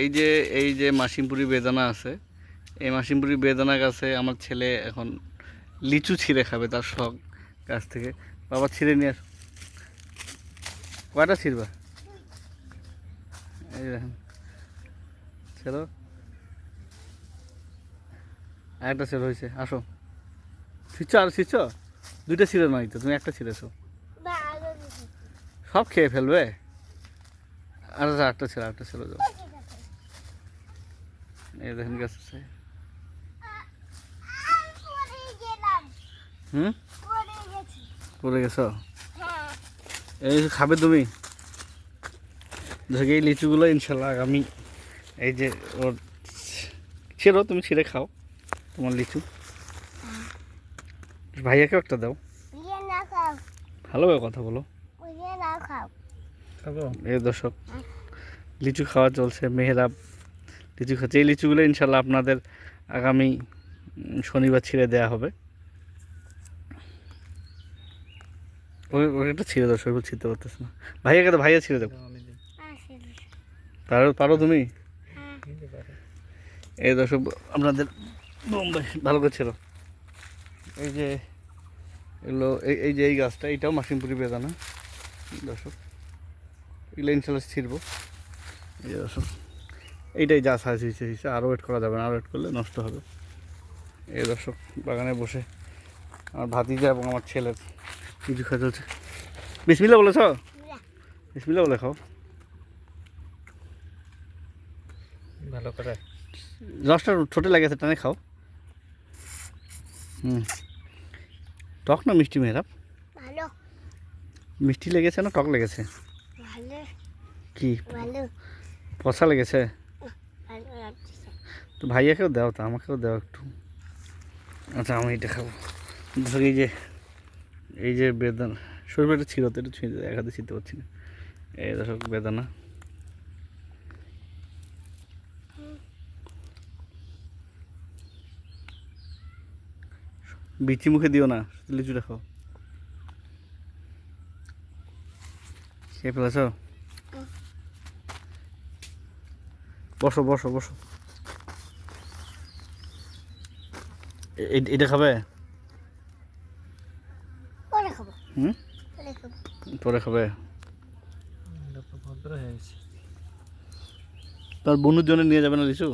এই যে এই যে মাসিমপুরি বেদানা আছে এই মাসিমপুরি বেদানা গাছে আমার ছেলে এখন লিচু ছিঁড়ে খাবে তার শখ গাছ থেকে। বাবা ছিঁড়ে নিয়ে আসো। কয়টা ছিঁড়বা? এই দেখেন ছেলো একটা ছেলে হয়েছে আসো। ছিঁচ্ছ আর ছিঁচ্ছ দুইটা ছিঁড়ে নয় তো তুমি একটা ছিঁড়েছো। সব খেয়ে ফেলবে? আর একটা ছিল একটা ছিল যাও এই দেখেন গাছ আছে হুম? পড়ে গেছ? এই খাবে তুমি? দেখে এই লিচুগুলো ইনশাল্লাহ আগামী এই যে ওর ছিঁড়ো তুমি ছিঁড়ে খাও তোমার লিচু। ভাইয়াকে একটা দাও। ভালোভাবে কথা বলো। এ দর্শক লিচু খাওয়া চলছে মেহরাব লিচু খাচ্ছে। এই লিচুগুলো ইনশাল্লাহ আপনাদের আগামী শনিবার ছিঁড়ে দেওয়া হবে। একটা ছিঁড়ে দাও শরীর ছিঁড়তে পারতেছে না। ভাইয়াকে তো ভাইয়া ছিঁড়ে দেবো পারো পারো তুমি? এই দর্শক আপনাদের বোম্বাই ভালো করে ছিল এই যে এগুলো এই এই যে এই গাছটা এইটাও মাসিমপুরি বেদানা। দর্শক এগুলো ইনশাল্লাহ ছিড়বো। এই যে দর্শক এইটাই যা সাইজ হয়েছে হয়েছে আরও ওয়েট করা যাবে না আরও ওয়েট করলে নষ্ট হবে। এই দর্শক বাগানে বসে আমার ভাতিজা এবং আমার ছেলের কিছু খাওয়া চলছে বিসমিল্লা বলেছ? বিসমিল্লা বলে খাও। ভালো করে। রসটা ছোটো লেগেছে টানে খাও। হুম। টক না মিষ্টি মেয়েরাব ভালো। মিষ্টি লেগেছে না টক লেগেছে? ভালো। কি? পচা লাগছে? তো ভাইয়াকেও দাও তো আমাকেও দাও একটু। আচ্ছা আমি এটা খাব। ধরি এই যে এই যে বেদানা শরীর একটা ছিল তো একটু ছুঁয়ে এক হাতে ছিঁড়তে পারছি না। এই দর্শক বেদানা। বিচি মুখে দিও না লিচুটা খাও। খেয়ে ফেলেছ? বসো বসো বসো এ- এ- এটা খাবে? পরে হুম? পরে খাবে। এটা তো ভদ্র গেছে। বন্ধুর জন্য নিয়ে যাবে না লিচু?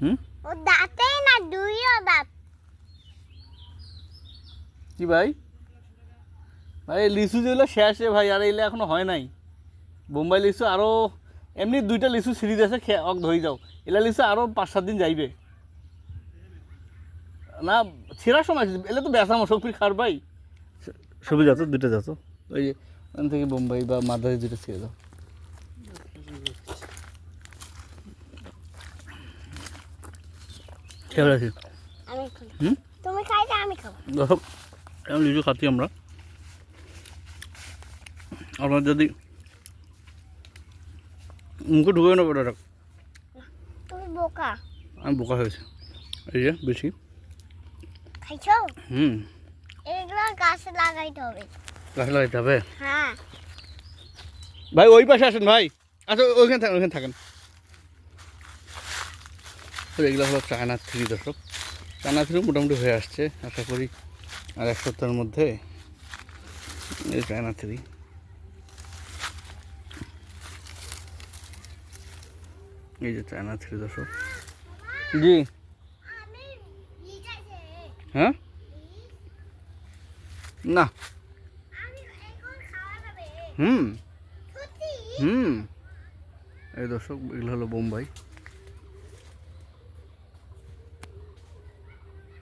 হুম? ও দাঁতেই না দুইও দাঁত। কি ভাই? ভাই লিচু যেগুলো শেষে ভাই আর এগুলো এখনও হয় নাই। বোম্বাই লিচু আরও এমনি দুইটা লিচু সিরিজ আছে অক ধরে যাও। এলা লিচু আরও পাঁচ সাত দিন যাইবে। না ছেঁড়ার সময় এলে তো বেসাম শক্তির খার ভাই। সবই যাতো দুটো যাতো ওই যে ওখান থেকে বোম্বাই বা মাদারি দুটো ছেড়ে দাও। খেয়াল রাখি হুম? তুমি খাইলে আমি খাব। এখন লিচু খাচ্ছি আমরা। আপনার যদি মুখে ঢুকে ওটা বোকা। আমি বোকা হয়েছে। এই যে বেশি। খাইছো? হুম। এগুলো গাছে লাগাইতে হবে। গাছ লাগাইতে হবে? হ্যাঁ। ভাই ওই পাশে আসেন ভাই। আচ্ছা ওইখানে থাকেন ওইখানে থাকেন। এগুলো হলো চায়না থ্রি দর্শক চায়না থ্রি মোটামুটি হয়ে আসছে আশা করি। আর এক সপ্তাহের মধ্যে এই চায়না থ্রি। এই যে চায়না থ্রি দর্শক জি। হ্যাঁ? না। হুম। হুম। এই দর্শক এগুলো হলো বোম্বাই।